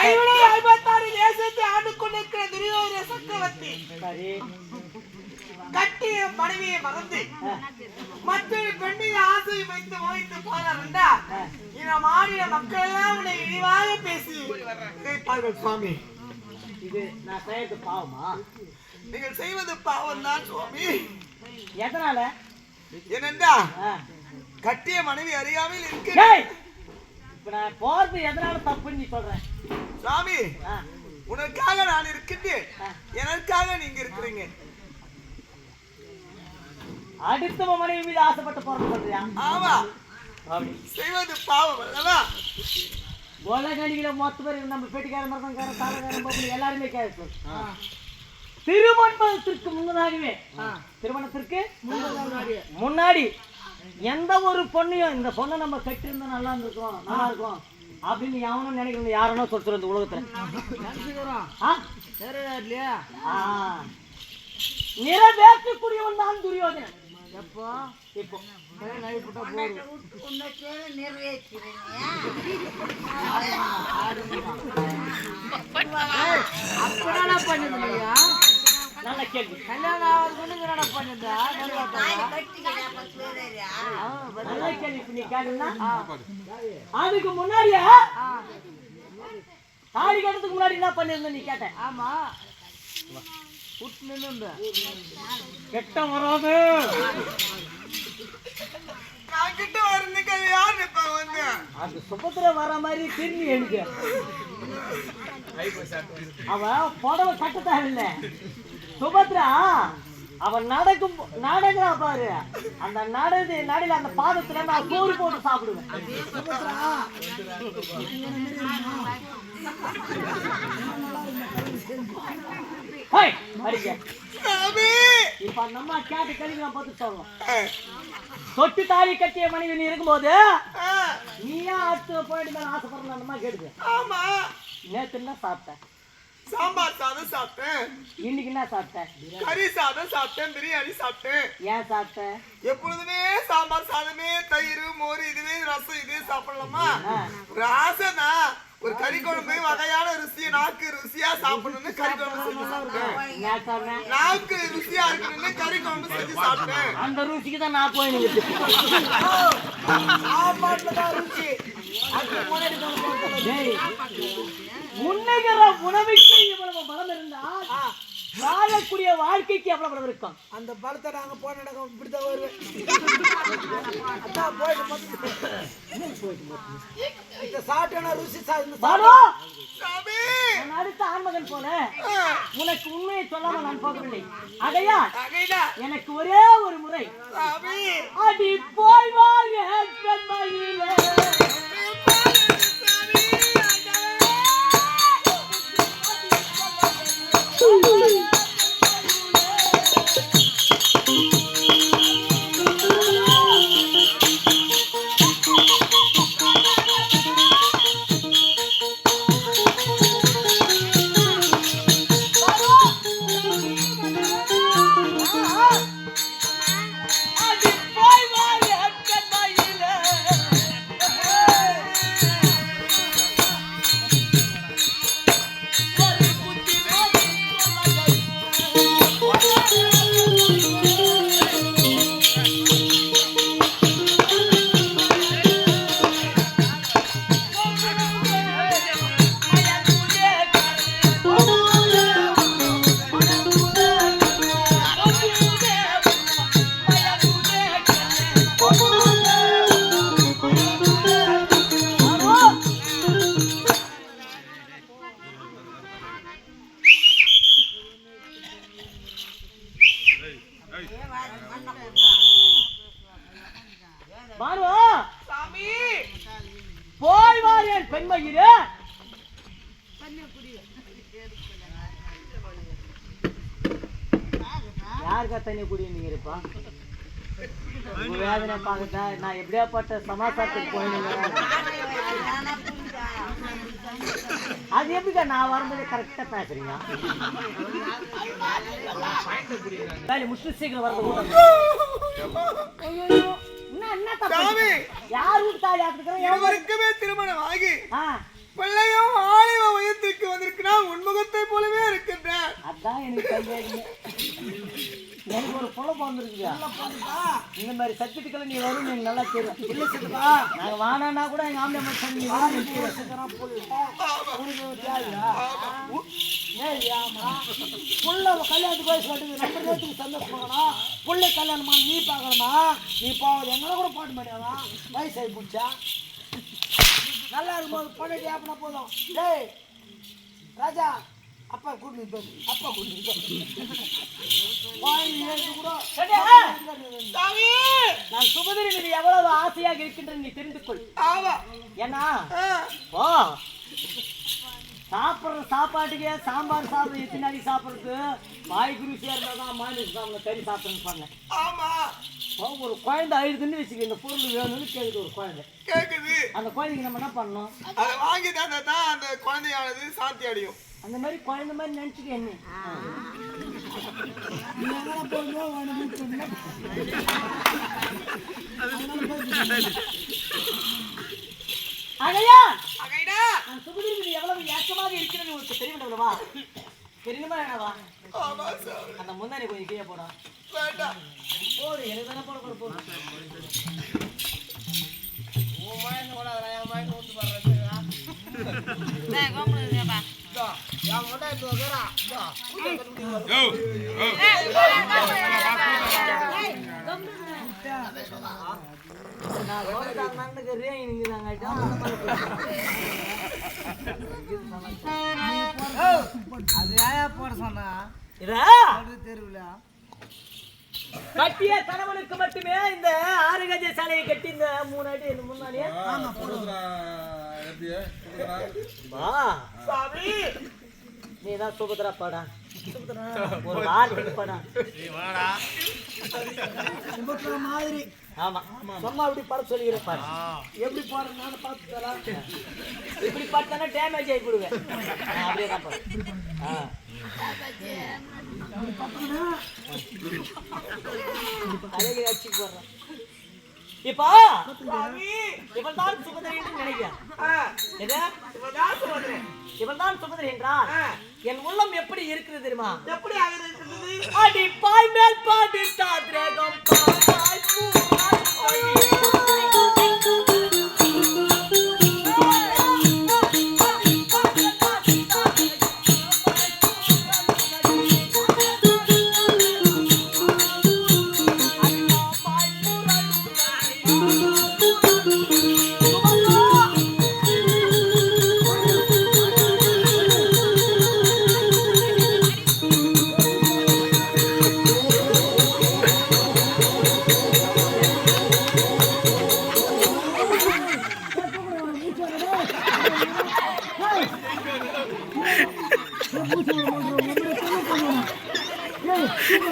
ஐநூறு ஐம்பத்தாறு தேசத்தை ஆண்டு கொண்டிருக்கிற துரியோதன சக்கரவர்த்தி. கட்டிய மனைவியை மறந்து மற்றொரு பெண்ணை ஆசை வைத்து மோகித்து போனார்டா இந்த மாநில மக்கள் எல்லாம் உன்னை இழிவாக பேசி கேட்பார்கள் சுவாமி. இது நான் செய்யறது பாவமா? நீங்கள் செய்வது பாவம் தான் சுவாமி. எதனால? ஏனென்றா. கட்டிய மனைவி அறியாமல் இருக்கு டேய், இப்ப நான் போறது எதனால தப்புன்னு நீ சொல்றேன் சுவாமி ஆ. உனக்காக நான் இருக்கின்றேன். எனக்காக நீங்க இருக்கிறீங்க. அடுத்தவ மனைவி மீது ஆசைப்பட்டு போறது சொல்றியா? ஆமா. செய்வது பாவம் அல்லவா? உலகணிகளை மொத்த பேர் நம்ம பெட்டிக்கார மரத்தங்கார தாளக்காரன் பொம்பளை எல்லாருமே கேட்கு திருமணத்திற்கு முன்னதாகவே திருமணத்திற்கு முன்னாடி எந்த ஒரு பொண்ணையும் இந்த பொண்ணை நம்ம கட்டியிருந்தா நல்லா இருந்திருக்கோம் நல்லா இருக்கும். அப்படின்னு எவனும் நினைக்கிறது யாருன்னோ சொல்லிட்டு இந்த உலகத்துல. நிறைவேற்றக்கூடியவன் தான் துரியோதனன். எப்போ? இப்போ. நல்ல கேள்வி. நல்ல கேள்வி இப்ப நீ கேட்டீங்கன்னா அதுக்கு முன்னாடியே? தாலி கட்டுறதுக்கு முன்னாடி என்ன பண்ணிருந்த நீ கேட்ட ஆமா. கெட்ட வராது அது சுபத்திர வர மாதிரி திரும்பி எனக்கு. அவ புடவை கட்ட தேவையில்ல. சுபத்ரா அவன் நடக்கும் நடக்கிறா பாரு. அந்த நடது நடையில அந்த பாதத்துல நான் சோறு போட்டு சாப்பிடுவேன். இப்ப அந்த அம்மா கேட்டு கழிவு நான் பார்த்து சொல்லணும் தொட்டு தாலி கட்டிய மனைவி நீ இருக்கும்போது நீயா அடுத்து போயிட்டு ஆசைப்படுற அந்த அம்மா கேட்டுது. ஆமா. நேத்து என்ன சாப்பிட்டேன் சாதம் சாப்பிட்டேன். இன்னைக்கு என்ன சாப்பிட்டேன் கறி சாதம் சாப்பிட்டேன் பிரியாணி சாப்பிட்டேன். ஏன் சாப்பிட்டேன் எப்பொழுதுமே சாம்பார் சாதமே தயிர் மோர் இதுவே ரசம் இதே சாப்பிடலாமா. ஒரு ஆசைனா ஒரு கறி குழம்பு வகையான ருசியை நாக்கு ருசியா சாப்பிடணும்னு கறி குழம்பு செஞ்சு சாப்பிட்டேன். நாக்கு ருசியா இருக்கணும்னு கறி குழம்பு செஞ்சு சாப்பிட்டேன். அந்த ருசிக்கு தான் நான் போய் நிற்கிறது முன்னுகிற உணவுக்கு இவ்வளவு பலம் இருந்தா வாழக்கூடிய வாழ்க்கைக்கு எவ்வளவு பலம் இருக்கும்? அந்த படத்தை நாங்க போன நடக்கும் இப்படித்தான் வருவேன். போயிட்டு சாப்பிட்டேன்னா ருசி அடுத்த ஆண்மகன் போல உனக்கு உண்மையை சொல்லாம நான் போகவில்லை. அதையா? எனக்கு ஒரே ஒரு முறை. அடி போய் சாமி. போய் வாரியன் பெண்மயிரு. யாருக்கா தண்ணி குடிங்க இருப்பா? வேதனை பார்க்கட்டா நான் எப்படியாப்பட்ட சமாசாரத்துக்கு போயிருந்தேன் அது எப்படிக்கா நான் வரும்போது கரெக்டாக பேசுறீங்க? வேலை முடிச்சு சீக்கிரம் வரது கூட திருமணம் ஆகி பிள்ளையும் ஆலய வயதிற்கு வந்திருக்கிறான் உன்முகத்தை போலவே இருக்கின்றான். அதான் எனக்கு எனக்கு ஒரு புள்ள பிறந்திருக்குதா. இந்த மாதிரி சப்ஜெக்டுகளை நீ வரும் எனக்கு நல்லா தெரியும். இல்ல சித்தப்பா. நாங்க வானானா கூட எங்க ஆம்பளை மச்சான் நீ புள்ள கல்யாணத்துக்கு வயசு மாட்டேங்குது நம்ம நேரத்துக்கு சந்தோஷமாகனா புள்ள கல்யாணமா? நீ பார்க்கணுமா? நீ போவது எங்களை கூட பாட்டு மாட்டியாதா வயசு ஆகி போச்சா? நல்லா இருக்கும்போது பொண்ணு ஆப்பினா போதும். டேய் ராஜா. அப்பா கூட்டு போய் அப்பா கூட நான் சுபதிரி மீது எவ்வளவு ஆசையாக இருக்கின்றேன் நீ தெரிந்து கொள். ஆமா. ஏன்னா ஓ சாப்பிட்ற சாப்பாட்டுக்கே சாம்பார் சாப்பிட எத்தனை நாளைக்கு சாப்பிட்றது வாய்க்கு ருசியாக இருந்தால் தான் மாநில சாப்பிட கறி சாப்பிட்றேன்னு சொன்னேன் ஆமா. இப்போ ஒரு குழந்தை அழுதுன்னு வச்சுக்க இந்த பொருள் வேணும்னு கேட்குது ஒரு குழந்தை. கேக்குது. அந்த குழந்தைக்கு நம்ம என்ன பண்ணணும்? அதை வாங்கி தான் அந்த குழந்தையானது சாந்தி அடையும். அந்த மாதிரி குழந்தை மாதிரி நினச்சிக்க என்ன? அதையா அகைடா! மீது எவ்வளவு ஏக்கமாக இருக்கிறேன்னு உனக்கு தெரியுமா தெரியுமா? வேணாவா ஆமா சாமி அந்த முந்தானி கொஞ்சம் கீழே போடா. போடு எனக்கு தானே போட போட போடு. நான் ரோட்டா நடந்துக்கிறேன் இங்க அது ஏன் போட சொன்னா இதா தெருவில் கட்டிய கணவனுக்கு மட்டுமே இந்த ஆறு கஜ சாலையை கட்டி இந்த மூணு அடி முன்னாடியே நீ தான் சுபத்ரா பாடா ஒரு வார்த்தைக்கு பாடா. சுபத்திர மாதிரி. ஆமா. சும்மா அப்படி பட சொல்லிக்கிறேன் பாரு. எப்படி போறது நானும் பார்த்து இப்படி பார்த்தனா டேமேஜ் ஆகி போடுவேன் அப்படியே தான் பாரு ஆ. தலைக்கு அடிச்சு போடுறேன். இப்போ தான் சுபதிரி என்று நினைக்கிறேன். இவன் தான் சுபதிரி என்றால் என் உள்ளம் எப்படி இருக்குது தெரியுமா? எப்படி? அடி பாய் மேல் பாடி தாத்ரேகம் பாய்.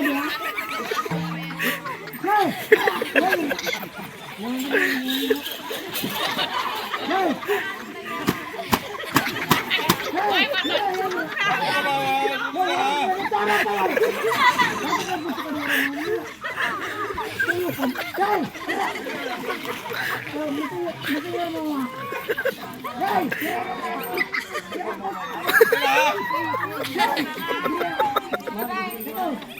Hey! Hey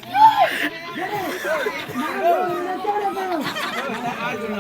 Hey நான்